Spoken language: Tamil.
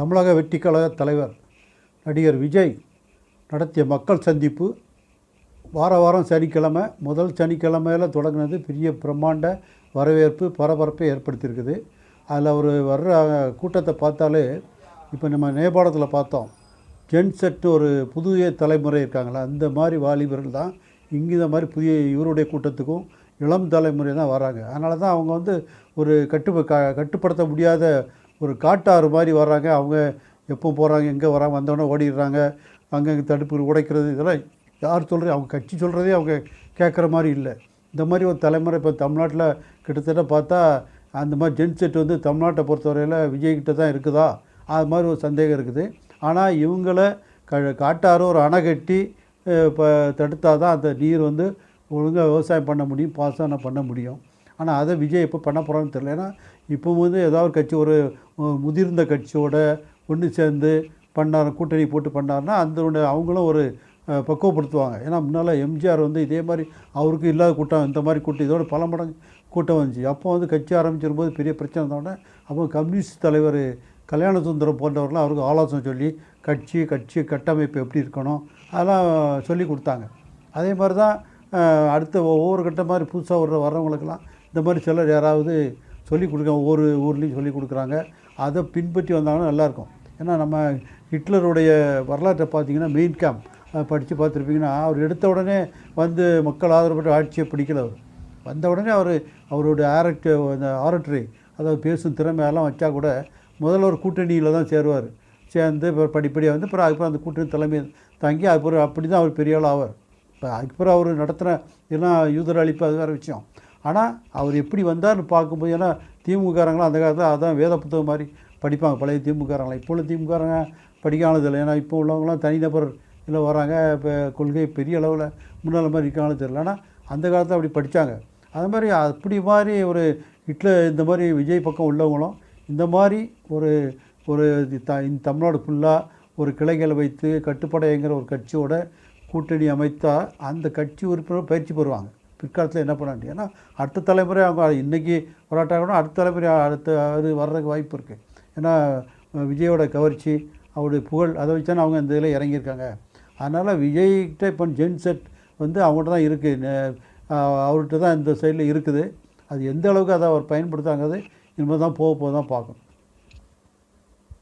தமிழக வெட்டிக்கழக தலைவர் நடிகர் விஜய் நடத்திய மக்கள் சந்திப்பு. வார வாரம் சனிக்கிழமை முதல் சனிக்கிழமையில் தொடங்கினது பெரிய பிரம்மாண்ட வரவேற்பு பரபரப்பை ஏற்படுத்தியிருக்குது. அதில் அவர் வர்ற கூட்டத்தை பார்த்தாலே இப்போ நம்ம நேபாளத்தில் பார்த்தோம். ஜென்செட் ஒரு புதிய தலைமுறை இருக்காங்களா அந்த மாதிரி வாலிபர்கள் தான். இங்கே இந்த மாதிரி புதிய இவருடைய கூட்டத்துக்கும் இளம் தலைமுறை தான் வராங்க. அதனால தான் அவங்க வந்து ஒரு கட்டு க கட்டுப்படுத்த முடியாத ஒரு காட்டாறு மாதிரி வர்றாங்க. அவங்க எப்போ போகிறாங்க எங்கே வராங்க வந்தோடனே ஓடிடுறாங்க. அங்கங்கே தடுப்பு உடைக்கிறது இதெல்லாம் யார் சொல்கிறது அவங்க கட்சி சொல்கிறதே அவங்க கேட்குற மாதிரி இல்லை. இந்த மாதிரி ஒரு தலைமுறை இப்போ தமிழ்நாட்டில் கிட்டத்தட்ட பார்த்தா அந்த மாதிரி ஜென்செட் வந்து தமிழ்நாட்டை பொறுத்தவரையில் விஜய்கிட்ட தான் இருக்குதா? அது மாதிரி ஒரு சந்தேகம் இருக்குது. ஆனால் இவங்கள க காட்டாறு ஒரு அணை கட்டி இப்போ தடுத்தால் தான் அந்த நீர் வந்து ஒழுங்காக விவசாயம் பண்ண முடியும் பாசனம் பண்ண முடியும். ஆனால் அதை விஜய் எப்போ பண்ண போகிறான்னு தெரியல. ஏன்னா இப்போ வந்து ஏதாவது ஒரு கட்சி ஒரு முதிர்ந்த கட்சியோட ஒன்று சேர்ந்து பண்ணார் கூட்டணி போட்டு பண்ணாருன்னா அந்த அவங்களும் ஒரு பக்குவப்படுத்துவாங்க. ஏன்னா முன்னால் எம்ஜிஆர் வந்து இதே மாதிரி அவருக்கு இல்லாத கூட்டம் இந்த மாதிரி கூட்டம் இதோட பல மடங்கு கூட்டம் வந்துச்சு. அப்போ வந்து கட்சி ஆரம்பிச்சிருக்கும்போது பெரிய பிரச்சனை இருந்தோடனே அப்போ கம்யூனிஸ்ட் தலைவர் கல்யாண சுந்தரம் போன்றவர்கள்லாம் அவருக்கு ஆலோசனை சொல்லி கட்சி கட்சி கட்டமைப்பு எப்படி இருக்கணும் அதெல்லாம் சொல்லி கொடுத்தாங்க. அதே மாதிரி தான் அடுத்த ஒவ்வொரு கட்ட மாதிரி புதுசாக வர்ற வர்றவங்களுக்கெல்லாம் இந்த மாதிரி சிலர் யாராவது சொல்லிக் கொடுக்க ஒவ்வொரு ஊர்லேயும் சொல்லிக் கொடுக்குறாங்க. அதை பின்பற்றி வந்தாங்கன்னா நல்லாயிருக்கும். ஏன்னா நம்ம ஹிட்லருடைய வரலாற்றை பார்த்தீங்கன்னா மெயின் கேம்ப் படித்து பார்த்துருப்பீங்கன்னா அவர் எடுத்த உடனே வந்து மக்கள் ஆதரவற்ற ஆட்சியை பிடிக்கல அவர். வந்த உடனே அவர் அவருடைய ஆரக்டர் அந்த ஆரட்டரி அதாவது பேசும் திறமையெல்லாம் வச்சா கூட முதல்ல ஒரு கூட்டணியில் தான் சேருவார். சேர்ந்து இப்போ படிப்படியாக வந்து அப்புறம் அதுக்கப்புறம் அந்த கூட்டணி தலைமை தாங்கி அதுக்கப்புறம் அப்படி தான் அவர் பெரிய ஆள் ஆவார். இப்போ அதுக்கப்புறம் அவர் நடத்துகிற இதெல்லாம் யூதர் அழிப்பு அது வேறு விஷயம். ஆனால் அவர் எப்படி வந்தார்னு பார்க்கும்போது ஏன்னா திமுககாரங்களாம் அந்த காலத்தில் அதான் வேத புத்தகம் மாதிரி படிப்பாங்க. பழைய திமுககாரங்களாம். இப்போ உள்ள திமுககாரங்க படிக்கானது இல்லை. ஏன்னா இப்போ உள்ளவங்களாம் தனிநபர் இல்லை வராங்க. இப்போ கொள்கை பெரிய அளவில் முன்னால் மாதிரி இருக்கானது தெரியல. ஆனால் அந்த காலத்தில் அப்படி படித்தாங்க அது மாதிரி அப்படி மாதிரி ஒரு ஹிட்லர் இந்த மாதிரி விஜய் பக்கம் உள்ளவங்களும் இந்த மாதிரி ஒரு ஒரு த இந்த தமிழ்நாடு ஃபுல்லாக ஒரு கிளைகளை வைத்து கட்டுப்படைங்கிற ஒரு கட்சியோட கூட்டணி அமைத்தால் அந்த கட்சி உறுப்பினர் பயிற்சி பெறுவாங்க. பிற்காலத்தில் என்ன பண்ண முடியும் ஏன்னா அடுத்த தலைமுறை அவங்க இன்றைக்கி போராட்டம் ஆகணும் அடுத்த தலைமுறை அடுத்த அது வர்றதுக்கு வாய்ப்பு இருக்குது ஏன்னா விஜயோட கவர்ச்சி அவருடைய புகழ் அதை வச்சு தானே அவங்க இந்த இதில் இறங்கியிருக்காங்க. அதனால் விஜய்கிட்ட இப்போ ஜென்செட் வந்து அவங்கள்ட்ட தான் இருக்குது அவர்கிட்ட தான் இந்த சைடில் இருக்குது. அது எந்த அளவுக்கு அதை அவர் பயன்படுத்தாங்கிறது இனிமேல் தான் போக போக தான் பார்க்கணும்.